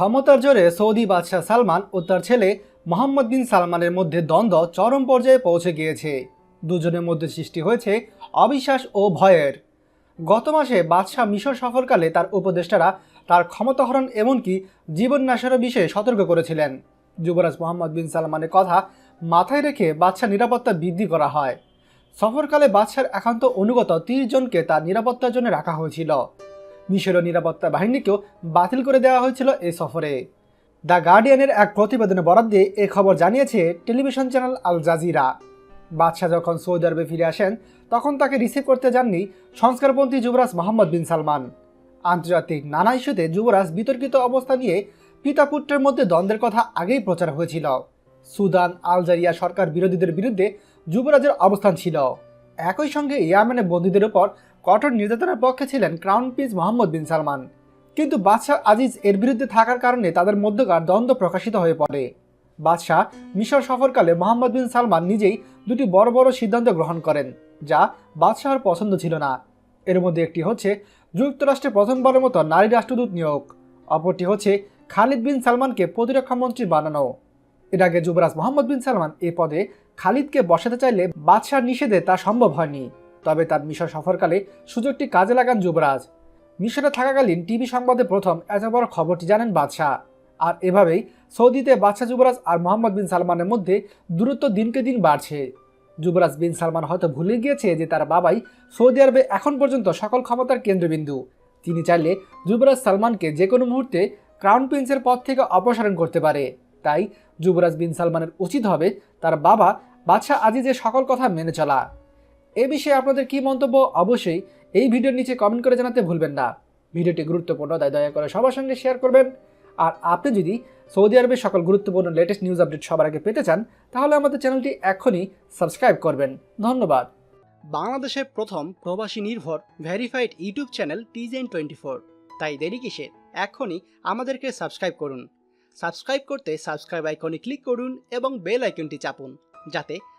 ক্ষমতার জোরে সৌদি বাদশাহ সালমান ও তার ছেলে মোহাম্মদ বিন সালমানের মধ্যে দ্বন্দ্ব চরম পর্যায়ে পৌঁছে গিয়েছে। দুজনের মধ্যে সৃষ্টি হয়েছে অবিশ্বাস ও ভয়ের। গত মাসে বাদশাহ মিশর সফরকালে তার উপদেষ্টারা তার ক্ষমতাহরণ এমনকি জীবন নাশের বিষয়ে সতর্ক করেছিলেন। যুবরাজ মোহাম্মদ বিন সালমানের কথা মাথায় রেখে বাদশাহ নিরাপত্তা বৃদ্ধি করা হয়। সফরকালে বাদশার একান্ত অনুগত তিরিশ জনকে তার নিরাপত্তার জন্য রাখা হয়েছিল। মিশরীয় নিরাপত্তা বাহিনীকেও বাতিল করে দেওয়া হয়েছিল এই সফরে। দ্য গার্ডিয়ানের এক প্রতিবেদনে বরাদ দিয়ে এ খবর জানিয়েছে টেলিভিশন চ্যানেল আল জাজিরা। বাদশাহ যখন সৌদি আরবে ফিরে আসেন, তখন তাকে রিসিভ করতে যাননি সংস্কারপন্থী যুবরাজ মোহাম্মদ বিন সালমান। আন্তর্জাতিক নানা ইস্যুতে যুবরাজ বিতর্কিত অবস্থা নিয়ে পিতা পুত্রের মধ্যে দ্বন্দ্বের কথা আগেই প্রচার হয়েছিল। সুদান, আলজারিয়া সরকার বিরোধীদের বিরুদ্ধে যুবরাজের অবস্থান ছিল। একই সঙ্গে ইয়ামেনে বন্দীদের উপর কঠোর নির্যাতনের পক্ষে ছিলেন crown prince Mohammed bin Salman. কিন্তু বাদশাহ আজিজ এর বিরুদ্ধে থাকার কারণে তাদের মধ্যকার দ্বন্দ্ব প্রকাশিত হয়ে পড়ে। বাদশাহ মিশর সফরকালে মোহাম্মদ বিন সালমান নিজেই দুটি বড় বড় সিদ্ধান্ত গ্রহণ করেন, যা বাদশাহর পছন্দ ছিল না। এর মধ্যে একটি হচ্ছে যুক্তরাষ্ট্রে প্রথমবারের মতো নারী রাষ্ট্রদূত নিয়োগ, অপরটি হচ্ছে খালিদ বিন সালমানকে প্রতিরক্ষা মন্ত্রী বানানো। এর আগে যুবরাজ মোহাম্মদ বিন সালমান এ পদে খালিদকে বসাতে চাইলে বাদশাহ নিষেধে তা সম্ভব হয়নি। তবে তার মিশর সফরকালে সুযোগটি কাজে লাগান যুবরাজ। মিশরে থাকাকালীন টিভি সংবাদে প্রথম এত বড় খবরটি জানেন বাদশাহ। আর এভাবেই সৌদিতে বাদশাহ যুবরাজ আর মোহাম্মদ বিন সালমানের মধ্যে দূরত্ব দিনকে দিন বাড়ছে। যুবরাজ বিন সালমান হয়তো ভুলে গিয়েছে যে তার বাবাই সৌদি আরবে এখন পর্যন্ত সকল ক্ষমতার কেন্দ্রবিন্দু। তিনি চাইলে যুবরাজ সালমানকে যে কোনো মুহূর্তে ক্রাউন প্রিন্সের পদ থেকে অপসারণ করতে পারে। তাই যুবরাজ বিন সালমানের উচিত হবে তার বাবা বাদশাহ আজিজের সকল কথা মেনে চলা। এ বিষয়ে আপনাদের কি মন্তব্য? অবশ্যই এই ভিডিওর নিচে কমেন্ট করে জানাতে ভুলবেন না। ভিডিওটি গুরুত্বপূর্ণ, তাই দয়া করে সবার সঙ্গে শেয়ার করবেন। আর আপনি যদি সৌদি আরবের সকল গুরুত্বপূর্ণ লেটেস্ট নিউজ আপডেট সবার আগে পেতে চান, তাহলে আমাদের চ্যানেলটি এখনই সাবস্ক্রাইব করবেন। ধন্যবাদ। বাংলাদেশের প্রথম প্রবাসী নির্ভর ভেরিফাইড ইউটিউব চ্যানেল টিজেন টোয়েন্টি ফোর তাই দেরি কিসের এখনই আমাদেরকে সাবস্ক্রাইব করুন। সাবস্ক্রাইব করতে সাবস্ক্রাইব আইকনে ক্লিক করুন এবং বেল আইকনটি চাপুন, যাতে